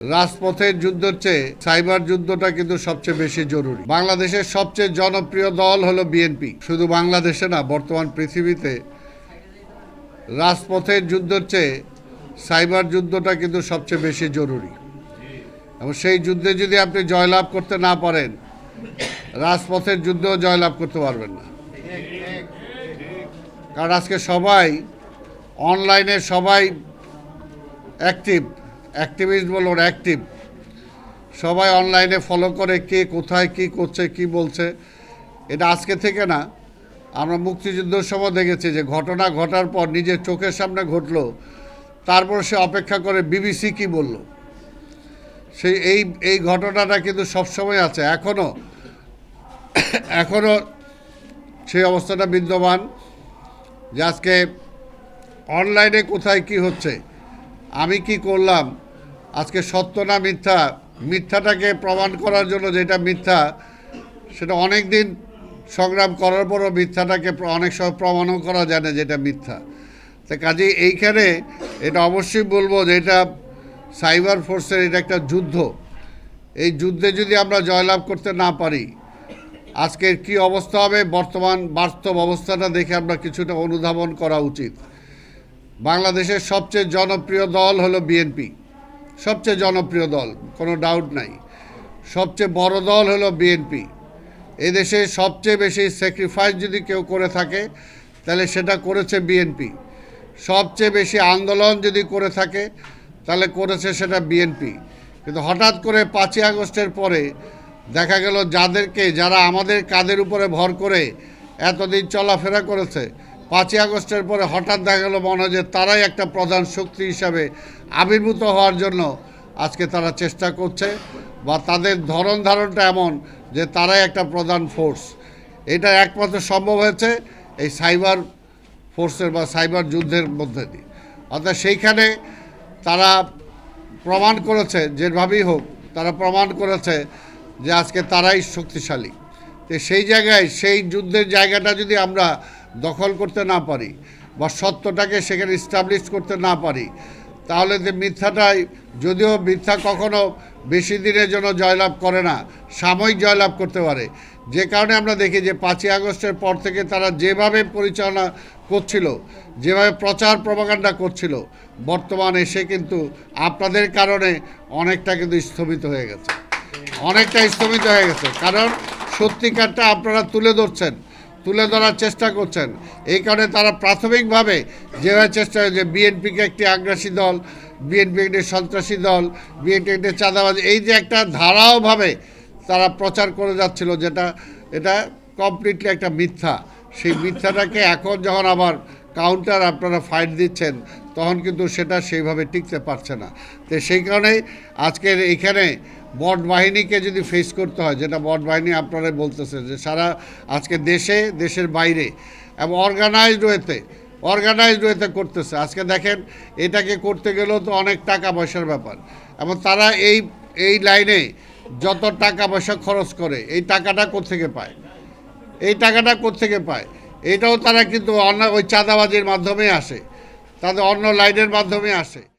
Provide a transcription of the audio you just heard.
রাজপথের যুদ্ধের চেয়ে সাইবার যুদ্ধটা কিন্তু সবচেয়ে বেশি জরুরি। বাংলাদেশের সবচেয়ে জনপ্রিয় দল হলো বিএনপি। শুধু বাংলাদেশে না, বর্তমান পৃথিবীতে রাজপথের যুদ্ধের চেয়ে সাইবার যুদ্ধটা কিন্তু সবচেয়ে বেশি জরুরি। এবং সেই যুদ্ধে যদি আপনি জয়লাভ করতে না পারেন, রাজপথের যুদ্ধেও জয়লাভ করতে পারবেন না। কারণ আজকে সবাই, অনলাইনে সবাই অ্যাক্টিভ অ্যাক্টিভিস্ট বলুন অ্যাক্টিভ সবাই অনলাইনে ফলো করে কে কোথায় কি করছে, কি বলছে। এটা আজকে থেকে না, আমরা মুক্তিযুদ্ধের সময় দেখেছি যে ঘটনা ঘটার পর নিজের চোখের সামনে ঘটলো, তারপর সে অপেক্ষা করে বিবিসি কি বলল। সেই এই এই ঘটনাটা কিন্তু সবসময় আছে। এখনও এখনও সেই অবস্থাটা বিদ্যমান যে আজকে অনলাইনে কোথায় কি হচ্ছে। আমি কি করলাম? আজকে সত্য না মিথ্যা? মিথ্যাটাকে প্রমাণ করার জন্য যেটা মিথ্যা, সেটা অনেক দিন সংগ্রাম করার পরও মিথ্যাটাকে অনেক সময় প্রমাণও করা যায় না যেটা মিথ্যা। তো কাজেই এইখানে এটা অবশ্যই বলব যে এটা সাইবার ফোর্সের এটা একটা যুদ্ধ। এই যুদ্ধে যদি আমরা জয়লাভ করতে না পারি, আজকের কি অবস্থা হবে? বর্তমান বাস্তব অবস্থাটা দেখে আমরা কিছুটা অনুধাবন করা উচিত। বাংলাদেশের সবচেয়ে জনপ্রিয় দল হলো বিএনপি সবচেয়ে জনপ্রিয় দল, কোনো ডাউট নাই। সবচেয়ে বড় দল হলো বিএনপি এদেশে সবচেয়ে বেশি স্যাক্রিফাইস যদি কেউ করে থাকে, তাহলে সেটা করেছে বিএনপি সবচেয়ে বেশি আন্দোলন যদি করে থাকে, তাহলে করেছে সেটা বিএনপি কিন্তু হঠাৎ করে পাঁচই আগস্টের পরে দেখা গেল যাদেরকে, যারা আমাদের কাদের উপরে ভর করে এতদিন চলাফেরা করেছে পাঁচই আগস্টের পরে হঠাৎ দেখা গেল মনে হয় যে তারাই একটা প্রধান শক্তি হিসাবে আবির্ভূত হওয়ার জন্য আজকে তারা চেষ্টা করছে বা তাদের ধরন ধারণটা এমন যে তারাই একটা প্রধান ফোর্স এটা একমাত্র সম্ভব হয়েছে এই সাইবার ফোর্সের বা সাইবার যুদ্ধের মধ্যে দিয়ে। অর্থাৎ সেইখানে তারা প্রমাণ করেছে, যেভাবেই হোক, তারা প্রমাণ করেছে যে আজকে তারাই শক্তিশালী। তো সেই জায়গায়, সেই যুদ্ধের জায়গাটা যদি আমরা দখল করতে না পারি বা সত্যটাকে সেখানে স্টাবলিশ করতে না পারি, তাহলে যে মিথ্যাটাই, যদিও মিথ্যা কখনো বেশি দিনের জন্য জয়লাভ করে না, সাময়িক জয়লাভ করতে পারে। যে কারণে আমরা দেখি যে পাঁচই আগস্টের পর থেকে তারা যেভাবে পরিচালনা করছিল, যেভাবে প্রচার প্রপাগান্ডা করছিল, বর্তমানে এসে কিন্তু আপনাদের কারণে অনেকটা কিন্তু স্থগিত হয়ে গেছে। অনেকটা স্থগিত হয়ে গেছে, কারণ সত্যিকারটা আপনারা তুলে ধরছেন। তুলে ধরার চেষ্টা করছেন। এই কারণে তারা প্রাথমিকভাবে যেভাবে চেষ্টা যে বিএনপিকে একটি আগ্রাসী দল বিএনপি একটি সন্ত্রাসী দল বিএনপি একটি চাঁদাবাজ, এই যে একটা ধারাওভাবে তারা প্রচার করে যাচ্ছিল, যেটা, এটা কমপ্লিটলি একটা মিথ্যা। সেই মিথ্যাটাকে এখন যখন আবার কাউন্টার আপনারা ফাইট দিচ্ছেন, তখন কিন্তু সেটা সেইভাবে টিকতে পারছে না। তো সেই কারণেই আজকের এইখানে বট বাহিনীকে যদি ফেস করতে হয়, যেটা বট বাহিনী আপনারা বলতেছে যে সারা আজকে দেশে, দেশের বাইরে, এবং অর্গানাইজড ওয়েতে অর্গানাইজড ওয়েতে করতেছে। আজকে দেখেন, এটাকে করতে গেলেও তো অনেক টাকা পয়সার ব্যাপার। এবং তারা এই এই লাইনে যত টাকা পয়সা খরচ করে, এই টাকাটা কোত্থেকে পায়? এই টাকাটা কোত্থেকে পায়? এটাও তারা কিন্তু অন্য ওই চাঁদাবাজির মাধ্যমে আসে। তাদের অন্য লাইনের মাধ্যমে আসে।